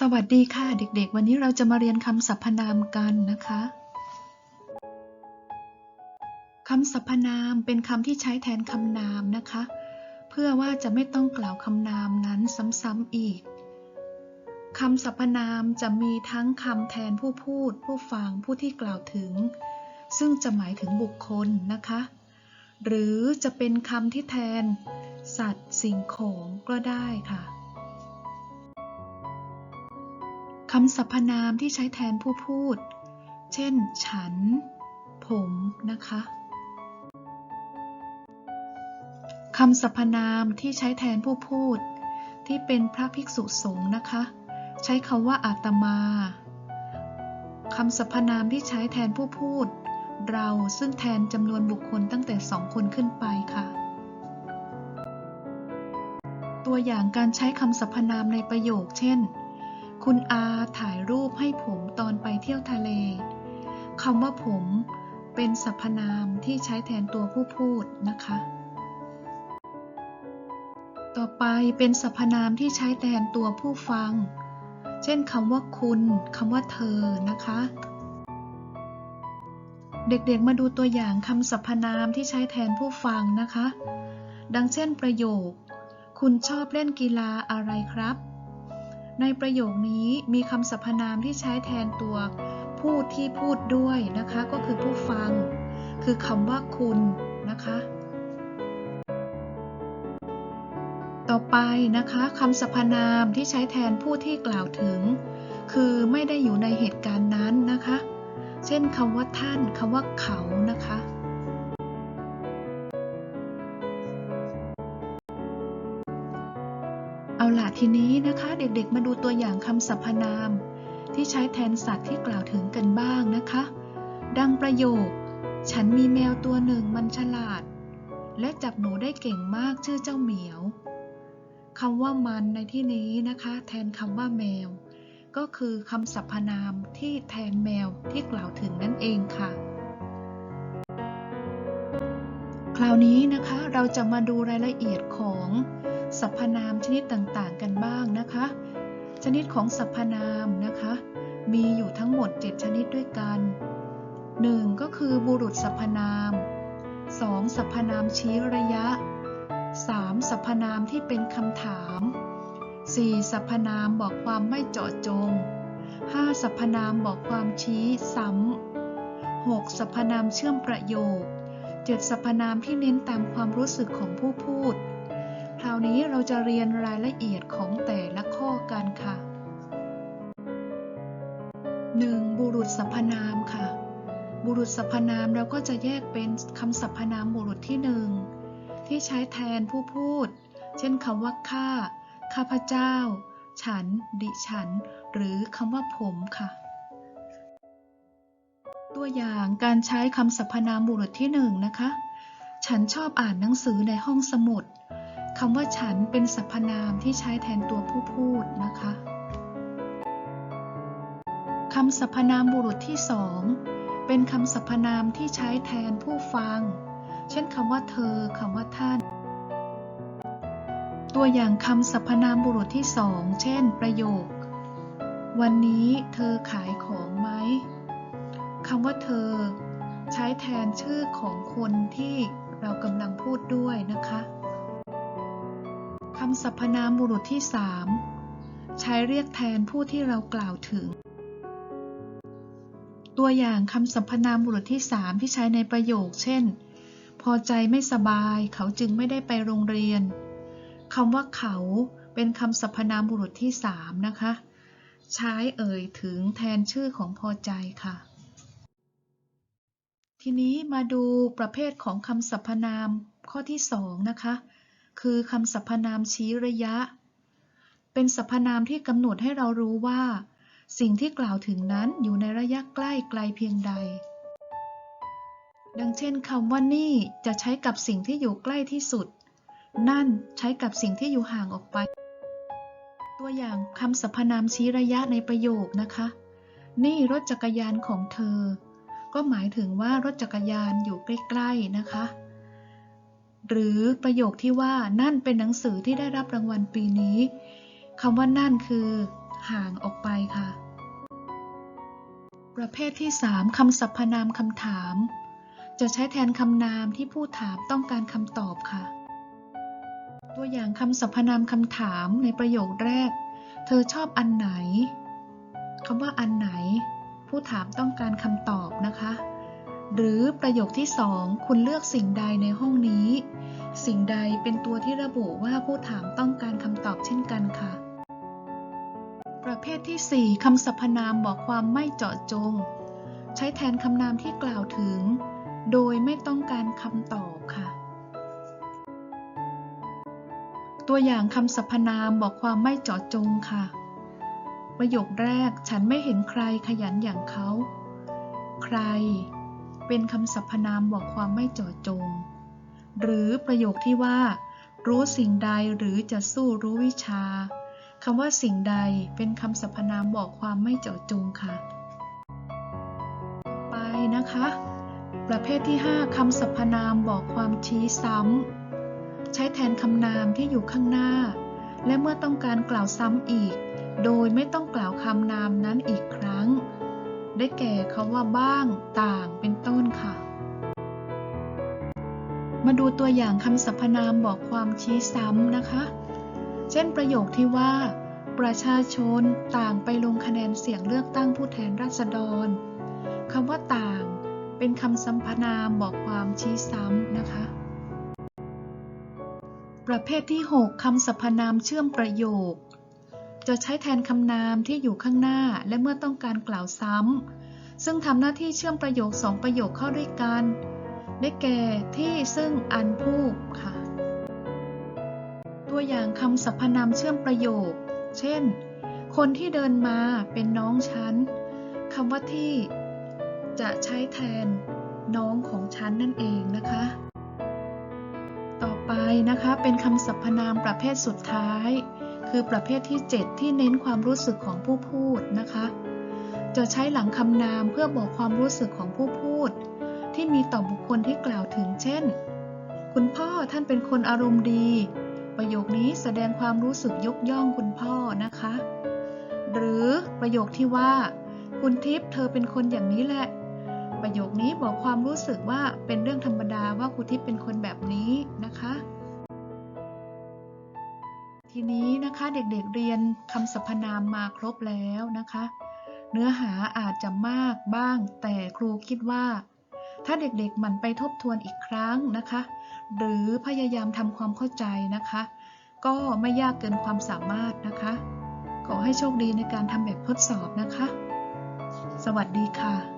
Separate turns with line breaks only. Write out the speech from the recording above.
สวัสดีค่ะเด็กๆ วันนี้เราจะมาเรียนคำสรรพนามกันนะคะคำสรรพนามเป็นคำที่ใช้แทนคำนามนะคะ เพื่อว่าจะไม่ต้องกล่าวคำนามนั้นซ้ำๆอีกคำสรรพนามจะมีทั้งคำแทนผู้พูด ผู้ฟังผู้ที่กล่าวถึง ซึ่งจะหมายถึงบุคคลนะคะ หรือจะเป็นคำที่แทน สัตว์สิ่งของก็ได้ค่ะ คำสรรพนามที่ใช้แทนผู้พูด เช่น ฉัน ผมนะคะคำสรรพนามที่ใช้แทนผู้พูด ที่เป็นพระภิกษุสงฆ์นะคะ ใช้คำว่าอาตมาคำสรรพนามที่ใช้แทนผู้พูด เราซึ่งแทนจำนวนบุคคลตั้งแต่สองคนขึ้นไปค่ะ ตัวอย่างการใช้คำสรรพนามในประโยค เช่น คุณอาถ่ายรูปให้ผมตอนไปเที่ยวทะเล คำว่าผมเป็นสรรพนามที่ใช้แทนตัวผู้พูดนะคะ ต่อไปเป็นสรรพนามที่ใช้แทนตัวผู้ฟัง เช่นคำว่าคุณคำว่าเธอนะคะ เด็กๆมาดูตัวอย่างคำสรรพนามที่ใช้แทนผู้ฟังนะคะ ดังเช่นประโยค คุณชอบเล่นกีฬาอะไรครับ ในประโยคนี้มีคำสรรพนามที่ใช้แทนตัว ผู้ที่พูดด้วยนะคะ ก็คือผู้ฟัง คือคำว่าคุณนะคะ ต่อไปนะคะคำสรรพนามที่ใช้แทนผู้ที่กล่าวถึง คือไม่ได้อยู่ในเหตุการณ์นั้นนะคะ เช่นคำว่าท่านคำว่าเขานะคะ เอาล่ะทีนี้นะคะเด็กๆ มาดูตัวอย่างคำสรรพนาม ที่ใช้แทนสัตว์ที่กล่าวถึงกันบ้างนะคะ ดังประโยค ฉันมีแมวตัวหนึ่งมันฉลาด และจับหนูได้เก่งมากชื่อเจ้าเหมียวคำว่ามันในที่นี้นะคะ แทนคำว่าแมว ก็คือคำสรรพนามที่แทนแมวที่กล่าวถึงนั่นเองค่ะ คราวนี้นะคะเราจะมาดูรายละเอียดของ สรรพนามชนิดต่างๆ กันบ้างนะคะ ชนิดของสรรพนามนะคะ มีอยู่ทั้งหมด 7 ชนิดด้วยกัน 1. ก็คือบุรุษสรรพนาม 2. สรรพนามชี้ระยะ 3. สรรพนามที่เป็นคำถาม 4. สรรพนามบอกความไม่เจาะจง 5. สรรพนามบอกความชี้ซ้ำ 6. สรรพนามเชื่อมประโยค 7. สรรพนามที่เน้นตามความรู้สึกของผู้พูด ราวนี้เราจะเรียนรายละเอียดของแต่ละข้อกันค่ะ 1. บุรุษสรรพนามค่ะ บุรุษสรรพนามเราก็จะแยกเป็นคำสรรพนามบุรุษที่หนึ่งที่ใช้แทนผู้พูด เช่นคำว่าข้า ข้าพเจ้า ฉัน ดิฉัน หรือคำว่าผมค่ะ ตัวอย่างการใช้คำสรรพนามบุรุษที่หนึ่งนะคะ ฉันชอบอ่านหนังสือในห้องสมุด คำว่าฉันเป็นสรรพนามที่ใช้แทนตัวผู้พูดนะคะคำสรรพนามบุรุษที่สองเป็นคำสรรพนามที่ใช้แทนผู้ฟัง เช่นคำว่าเธอคำว่าท่าน ตัวอย่างคำสรรพนามบุรุษที่สองเช่น ประโยค วันนี้เธอขายของไหมคำว่าเธอ ใช้แทนชื่อของคนที่เรากำลังพูดด้วยนะคะำสรรพนามบุรุษที่สามใช้เรียกแทนผู้ที่เรากล่าวถึง ตัวอย่างคำสรรพนามบุรุษที่สามที่ใช้ในประโยค เช่น พอใจไม่สบายเขาจึงไม่ได้ไปโรงเรียนคำว่าเขาเป็นคำสรรพนามบุรุษที่สามนะคะ ใช้เอ่ยถึงแทนชื่อของพอใจค่ะ ทีนี้มาดูประเภทของคำสรรพนามข้อที่สองนะคะ คือคำสรรพนามชี้ระยะ เป็นสรรพนามที่กำหนดให้เรารู้ว่า สิ่งที่กล่าวถึงนั้นอยู่ในระยะใกล้ไกลเพียงใด ดังเช่นคำว่านี่จะใช้กับสิ่งที่อยู่ใกล้ที่สุด นั่นใช้กับสิ่งที่อยู่ห่างออกไป ตัวอย่างคำสรรพนามชี้ระยะในประโยคนะคะ นี่รถจักรยานของเธอ ก็หมายถึงว่ารถจักรยานอยู่ใกล้ๆนะคะ หรือประโยคที่ว่านั่นเป็นหนังสือที่ได้รับรางวัลปีนี้คำว่านั่นคือห่างออกไปค่ะ ประเภทที่ 3คำสรรพนามคำถาม จะใช้แทนคำนามที่ผู้ถามต้องการคำตอบค่ะ ตัวอย่างคำสรรพนามคำถามในประโยคแรก เธอชอบอันไหนคำว่าอันไหน ผู้ถามต้องการคำตอบนะคะ หรือประโยคที่สองคุณเลือกสิ่งใดในห้องนี้ สิ่งใดเป็นตัวที่ระบุว่าผู้ถามต้องการคำตอบเช่นกันค่ะ ประเภทที่ 4 คำสรรพนามบอกความไม่เจาะจง ใช้แทนคำนามที่กล่าวถึง โดยไม่ต้องการคำตอบค่ะ ตัวอย่างคำสรรพนามบอกความไม่เจาะจงค่ะ ประโยคแรกฉันไม่เห็นใครขยันอย่างเขา ใคร เป็นคำสรรพนามบอกความไม่เจาะจง หรือประโยคที่ว่า รู้สิ่งใดหรือจะสู้รู้วิชาคำว่าสิ่งใดเป็นคำสรรพนามบอกความไม่เจาะจงค่ะ ไปนะคะ ประเภทที่ 5คำสรรพนามบอกความชี้ซ้ำ ใช้แทนคำนามที่อยู่ข้างหน้า และเมื่อต้องการกล่าวซ้ำอีก โดยไม่ต้องกล่าวคำนามนั้นอีกครั้ง ได้แก่คำว่าบ้าง ต่าง เป็นต้นค่ะ มาดูตัวอย่างคำสรรพนามบอกความชี้ซ้ำนะคะ เช่นประโยคที่ว่า ประชาชนต่างไปลงคะแนนเสียงเลือกตั้งผู้แทนราษฎรคำว่าต่าง เป็นคำสรรพนามบอกความชี้ซ้ำนะคะ ประเภทที่ 6คำสรรพนามเชื่อมประโยค จะใช้แทนคำนามที่อยู่ข้างหน้าและเมื่อต้องการกล่าวซ้ำ ซึ่งทำหน้าที่เชื่อมประโยคสองประโยคเข้าด้วยกัน ได้แก่ ที่ซึ่งอันผู้ค่ะ ตัวอย่างคำสรรพนามเชื่อมประโยค เช่น คนที่เดินมาเป็นน้องฉันคำว่าที่ จะใช้แทนน้องของฉันนั่นเองนะคะ ต่อไปนะคะเป็นคำสรรพนามประเภทสุดท้าย คือประเภทที่ 7 ที่เน้นความรู้สึกของผู้พูดนะคะ จะใช้หลังคำนามเพื่อบอกความรู้สึกของผู้พูด ที่มีต่อบุคคลที่กล่าวถึง เช่น คุณพ่อท่านเป็นคนอารมณ์ดี ประโยคนี้แสดงความรู้สึกยกย่องคุณพ่อนะคะ หรือประโยคที่ว่า คุณทิพย์เธอเป็นคนอย่างนี้แหละ ประโยคนี้บอกความรู้สึกว่าเป็นเรื่องธรรมดาว่าคุณทิพย์เป็นคนแบบนี้นะคะ ทีนี้นะคะเด็กๆเรียนคำสรรพนามมาครบแล้วนะคะ เนื้อหาอาจจะมากบ้าง แต่ครูคิดว่า ถ้าเด็กๆมันไปทบทวนอีกครั้งนะคะ หรือพยายามทำความเข้าใจนะคะ ก็ไม่ยากเกินความสามารถนะคะ ขอให้โชคดีในการทำแบบทดสอบนะคะ สวัสดีค่ะ